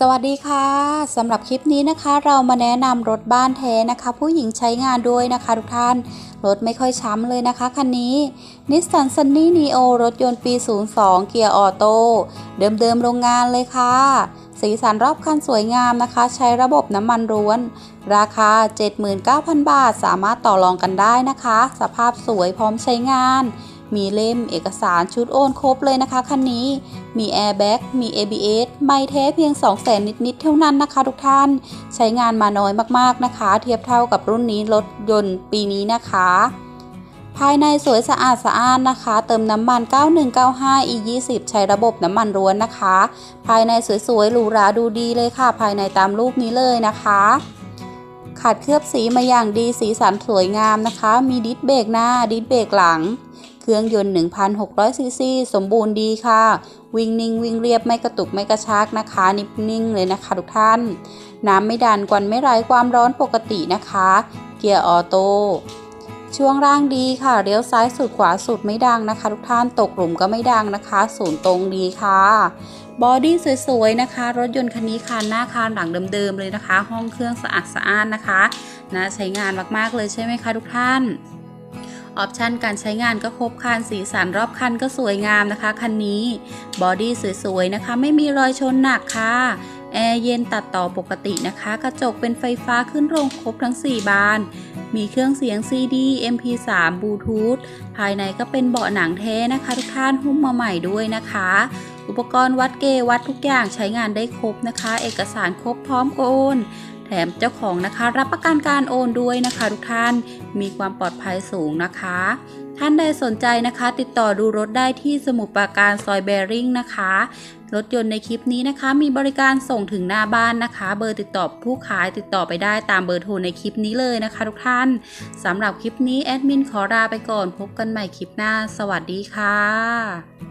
สวัสดีค่ะสำหรับคลิปนี้นะคะ เรามาแนะนำรถบ้านแท้นะคะ ผู้หญิงใช้งานด้วยนะคะ ทุกท่าน รถไม่ค่อยช้ำเลยนะคะคันนี้นิสสันซันนี่นีโอรถยนต์ปี 02 เกียร์ออโต้เดิมๆโรงงานเลยค่ะ สีสันรอบคันสวยงามนะคะ ใช้ระบบน้ำมันล้วน ราคา 79,000 บาท สามารถต่อรองกันได้นะคะ สภาพสวยพร้อมใช้งาน มีเล่มเอกสารชุดโอนครบเลยนะคะคันนี้ มีแอร์แบ็กมี ABS ไม่เทเพียง 2 0 0แสนนิดๆเท่านั้นนะคะทุกท่าน ใช้งานมาน้อยมากๆนะคะ เทียบเท่ากับรุ่นนี้รถยนต์ปีนี้นะคะ ภายในสวยสะอาดสะอ้านนะคะ เติมน้ำมัน 9195 E20 ใช้ระบบน้ำมันร้วนนะคะ ภายในสวยๆหรูหราดูดีเลยค่ะ ภายในตามรูปนี้เลยนะคะขัดเคลือบสีมาอย่างดีสีสันสวยงามนะคะ มีดิสเบรกหน้าดิสเบรกหลัง เครื่องยนต์ 1,600ซีซีสมบูรณ์ดีค่ะ วิ่งนิ่งวิ่งเรียบไม่กระตุกไม่กระชากนะคะ นิ่นิ่งเลยนะคะทุกท่าน น้ำไม่ดันกวนไม่ไร้ความร้อนปกตินะคะ เกียร์ออโต้ช่วงล่างดีค่ะเลี้ยวซ้ายสุดขวาสุดไม่ดังนะคะ ทุกท่านตกหลุมก็ไม่ดังนะคะ ศูนย์ตรงดีค่ะบอดี้สวยๆนะคะ รถยนต์คันนี้คานหน้าคานหลังเดิมๆเลยนะคะ ห้องเครื่องสะอาดสะอ้านนะคะนะใช้งานมากๆเลยใช่ไหมคะทุกท่าน ออปชันการใช้งานก็ครบครันสีสันรอบคันก็สวยงามนะคะ คันนี้ บอดี้สวยๆนะคะ ไม่มีรอยชนหนักค่ะแอร์เย็นตัดต่อปกตินะคะ กระจกเป็นไฟฟ้าขึ้นโรงครบทั้ง 4 บาน มีเครื่องเสียง CD MP3 บลูทูธภายในก็เป็นเบาะหนังแท้นะคะ ทุกท่านหุ้มมาใหม่ด้วยนะคะ อุปกรณ์วัดเกวัดทุกอย่างใช้งานได้ครบนะคะ เอกสารครบพร้อมโอน แถมเจ้าของนะคะ รับประกันการโอนด้วยนะคะ ทุกท่านมีความปลอดภัยสูงนะคะ ท่านใดสนใจนะคะ ติดต่อดูรถได้ที่สมุทรปราการซอยแบริ่งนะคะรถยนต์ในคลิปนี้นะคะ มีบริการส่งถึงหน้าบ้านนะคะ เบอร์ติดต่อผู้ขายติดต่อไปได้ตามเบอร์โทรในคลิปนี้เลยนะคะ ทุกท่านสำหรับคลิปนี้แอดมินขอลาไปก่อนพบกันใหม่คลิปหน้า สวัสดีค่ะ